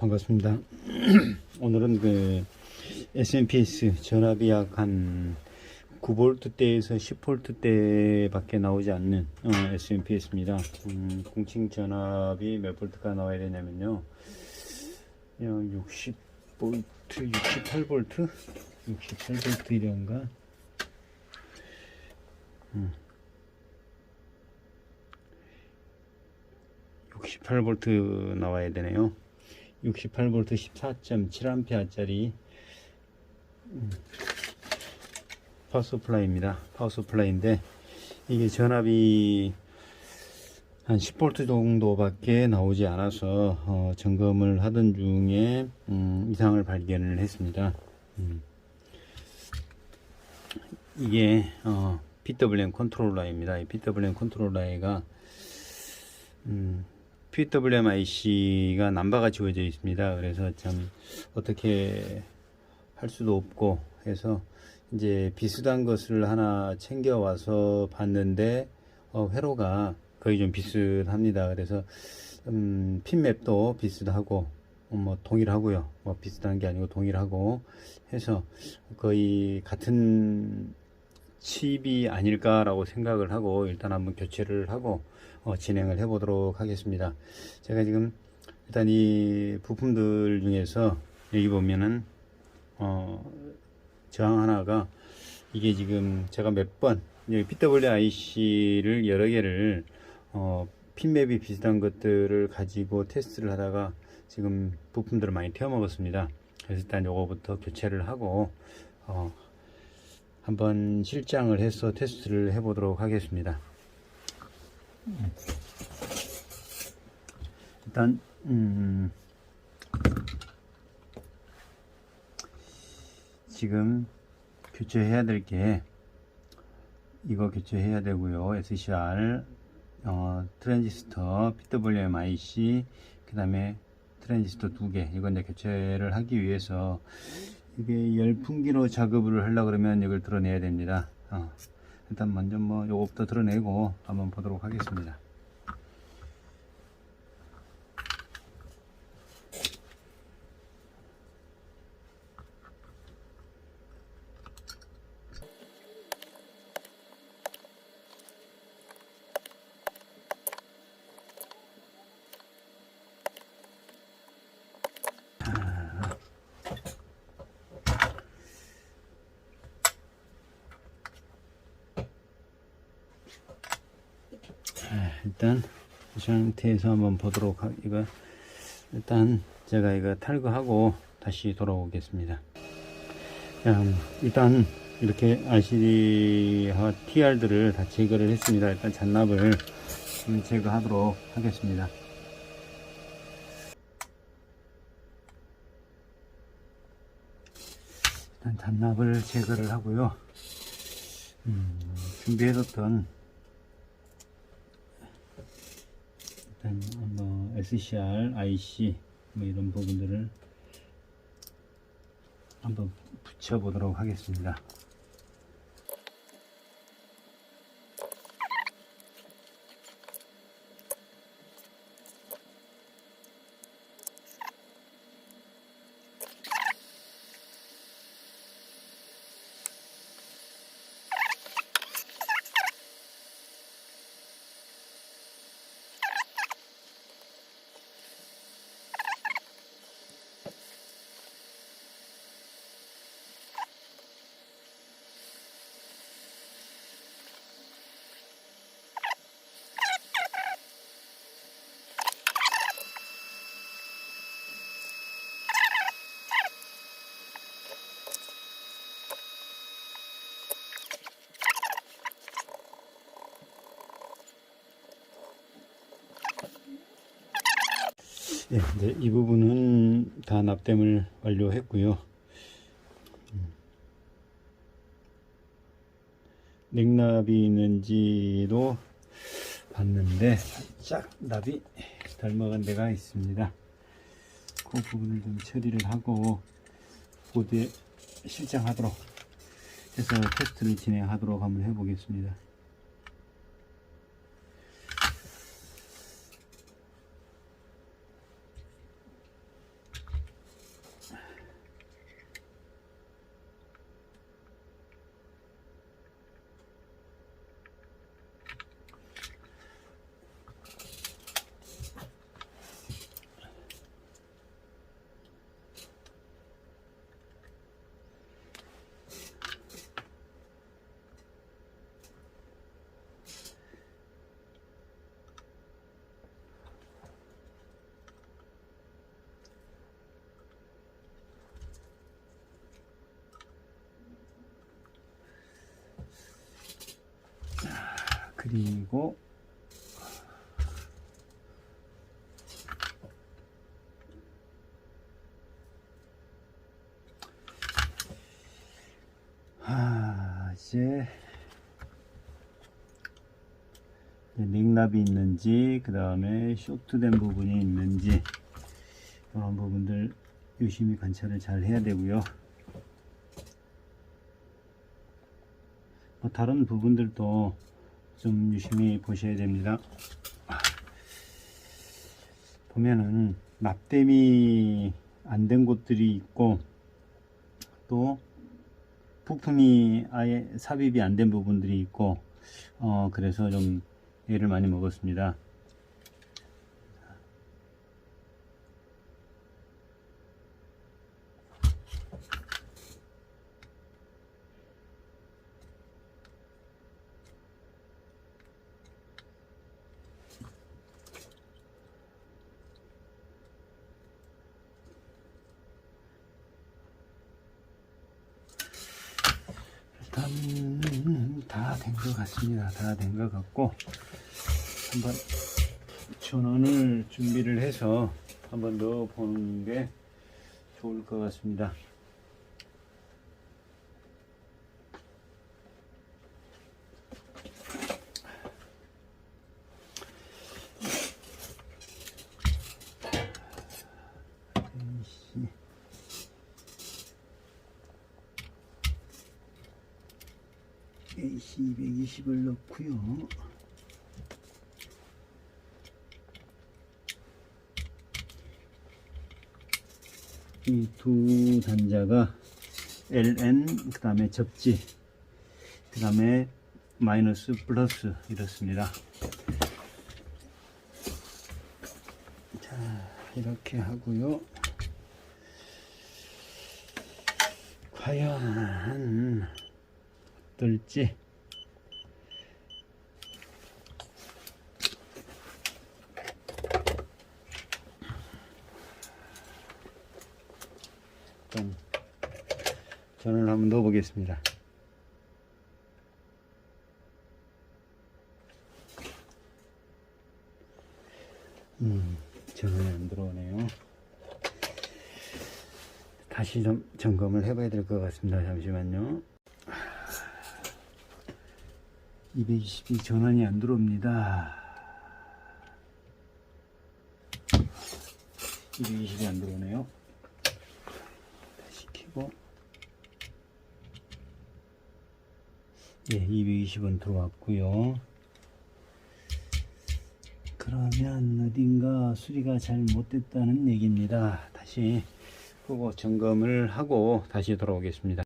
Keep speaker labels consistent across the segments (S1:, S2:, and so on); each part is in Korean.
S1: 반갑습니다. 오늘은 그 SMPS 전압이 약 한 9V대에서 10V대밖에 나오지 않는 어, SMPS입니다. 음, 공칭 전압이 몇 볼트가 나와야 되냐면요. 60V, 68V? 68V 이런가? 68V 나와야 되네요. 68V 14.7A짜리 음, 파워 서플라이입니다. 파워 서플라이인데 이게 전압이 한 10V 정도밖에 나오지 않아서 어, 점검을 하던 중에 음, 이상을 발견을 했습니다. 음. 이게 어, PWM 컨트롤러입니다. 이 PWM 컨트롤러가 음, PWM IC가 남바가 지워져 있습니다. 그래서 참 어떻게 할 수도 없고 해서 이제 비슷한 것을 하나 챙겨 와서 봤는데 어, 회로가 거의 좀 비슷합니다. 그래서 음, 핀맵도 비슷하고 어, 뭐 동일하고요. 뭐 비슷한 게 아니고 동일하고 해서 거의 같은 칩이 아닐까라고 생각을 하고 일단 한번 교체를 하고 어, 진행을 해 보도록 하겠습니다. 제가 지금 일단 이 부품들 중에서 여기 보면은 어, 저항 하나가 이게 지금 제가 몇번 여기 PWIC를 여러 개를 어, 핀맵이 비슷한 것들을 가지고 테스트를 하다가 지금 부품들을 많이 태워 먹었습니다. 그래서 일단 요거부터 교체를 하고 어, 한번 실장을 해서 테스트를 해 보도록 하겠습니다. 일단 음, 지금 교체해야 될 게 이거 교체해야 되고요. SCR 어, 트랜지스터 PWM IC 그 다음에 트랜지스터 두 개 이거 이제 교체를 하기 위해서 이게 열풍기로 작업을 하려 그러면 이걸 드러내야 됩니다. 어, 일단 먼저 뭐 요거부터 드러내고 한번 보도록 하겠습니다. 일단 이 상태에서 한번 보도록 하 이거 일단 제가 이거 탈거하고 다시 돌아오겠습니다. 자, 일단 이렇게 RCD와 TR들을 다 제거를 했습니다. 일단 잔납을 좀 제거하도록 하겠습니다. 일단 잔납을 제거를 하고요. 음, 준비해뒀던 일단 뭐 SCR, IC 뭐 이런 부분들을 한번 붙여보도록 하겠습니다. 예, 이제 이 부분은 다 납땜을 완료했고요. 음. 냉납이 있는지도 봤는데 살짝 납이 닮아간 데가 있습니다. 그 부분을 좀 처리를 하고 보드에 실장하도록 해서 테스트를 진행하도록 한번 해보겠습니다. 그리고 아, 이제 맥납이 있는지 그 다음에 쇼트된 부분이 있는지 그런 부분들 유심히 관찰을 잘 해야 되고요. 뭐 다른 부분들도 좀 유심히 보셔야 됩니다. 보면은 납땜이 안 된 곳들이 있고 또 부품이 아예 삽입이 안 된 부분들이 있고 어 그래서 좀 애를 많이 먹었습니다. 일단 다된 것 같습니다. 다 된 것 같고 한번 전원을 준비를 해서 한번 넣어 보는 게 좋을 것 같습니다. AC 220을 넣고요. 이 두 단자가 LN 그 다음에 접지 그 다음에 마이너스 플러스 이렇습니다. 자 이렇게 하고요. 과연 어떨지 일단 전을 한번 넣어 보겠습니다. 음, 전원이 안 들어오네요. 다시 좀 점검을 해봐야 될 것 같습니다. 잠시만요. 220이 전원이 안 들어옵니다. 220이 안 들어오네요. 다시 켜고 예, 220은 들어왔고요. 그러면 어딘가 수리가 잘 못됐다는 얘기입니다. 다시 끄고 점검을 하고 다시 돌아오겠습니다.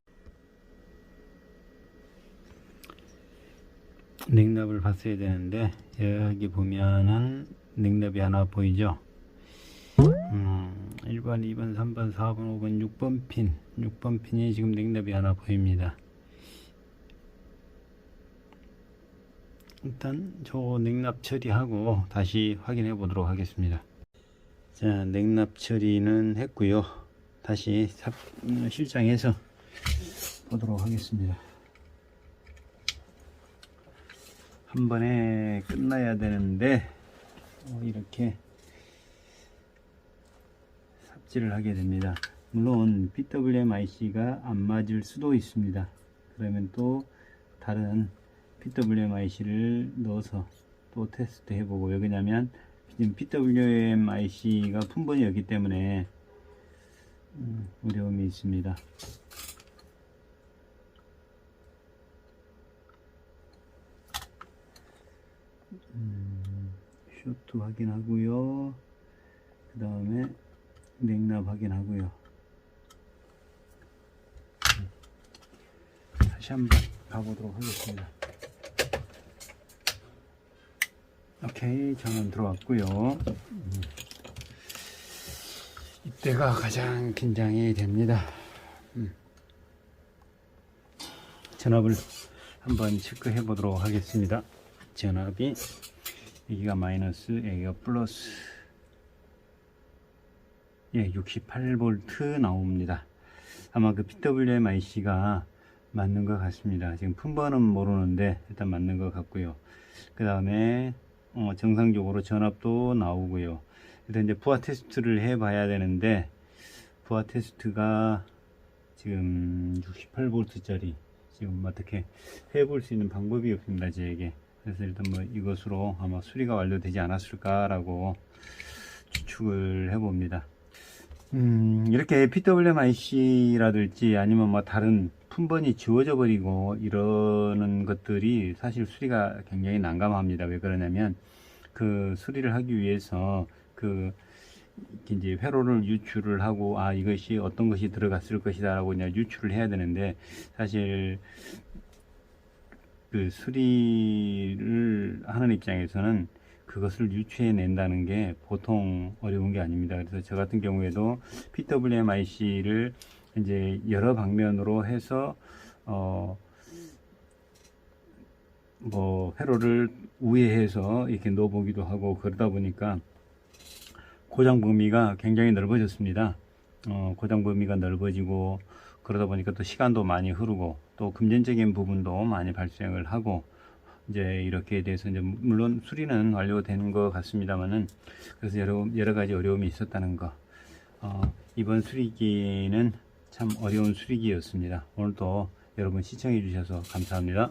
S1: 냉납을 봤어야 되는데 여기 보면은 냉납이 하나 보이죠? 음, 1번, 2번, 3번, 4번, 5번, 6번 핀 6번 핀이 지금 냉납이 하나 보입니다. 일단 저 냉납 처리하고 다시 확인해 보도록 하겠습니다. 자, 냉납 처리는 했고요. 다시 삽, 음, 실장해서 보도록 하겠습니다. 한 번에 끝나야 되는데 어, 이렇게 삽질을 하게 됩니다. 물론 PWM-IC가 안 맞을 수도 있습니다. 그러면 또 다른 PWM-IC를 넣어서 또 테스트 해보고 왜 그러냐면 지금 PWM-IC가 품번이었기 때문에 음, 어려움이 있습니다. 음, 쇼트 확인하고요. 그 다음에 냉납 확인하고요. 음, 다시 한번 가보도록 하겠습니다. 오케이, 전원 들어왔고요. 음, 이때가 가장 긴장이 됩니다. 음. 전압을 한번 체크해 보도록 하겠습니다. 전압이 여기가 마이너스, 여기가 플러스. 예, 68V 나옵니다. 아마 그 PWM IC가 맞는 것 같습니다. 지금 품번은 모르는데 일단 맞는 것 같고요. 그 다음에 어, 정상적으로 전압도 나오고요. 일단 이제 부하 테스트를 해 봐야 되는데 부하 테스트가 지금 68V짜리 지금 어떻게 해볼 수 있는 방법이 없습니다 저에게 그래서 일단 뭐 이것으로 아마 수리가 완료되지 않았을까라고 추측을 해봅니다. 음, 이렇게 PWM-IC라든지 아니면 뭐 다른 품번이 지워져 버리고 이러는 것들이 사실 수리가 굉장히 난감합니다. 왜 그러냐면 그 수리를 하기 위해서 그 이제 회로를 유출을 하고 아 이것이 어떤 것이 들어갔을 것이다라고 이제 유출을 해야 되는데 사실 그 수리를 하는 입장에서는 그것을 유추해 낸다는 게 보통 어려운 게 아닙니다. 그래서 저 같은 경우에도 PWM-IC를 이제 여러 방면으로 해서 어 뭐 회로를 우회해서 이렇게 넣어보기도 하고 그러다 보니까 고장 범위가 굉장히 넓어졌습니다. 어, 고장 범위가 넓어지고 그러다 보니까 또 시간도 많이 흐르고 또 금전적인 부분도 많이 발생을 하고 이제 이렇게 돼서 이제 물론 수리는 완료되는 것 같습니다만은 그래서 여러 여러 가지 어려움이 있었다는 거. 어, 이번 수리기는 참 어려운 수리기였습니다. 오늘도 여러분 시청해 주셔서 감사합니다.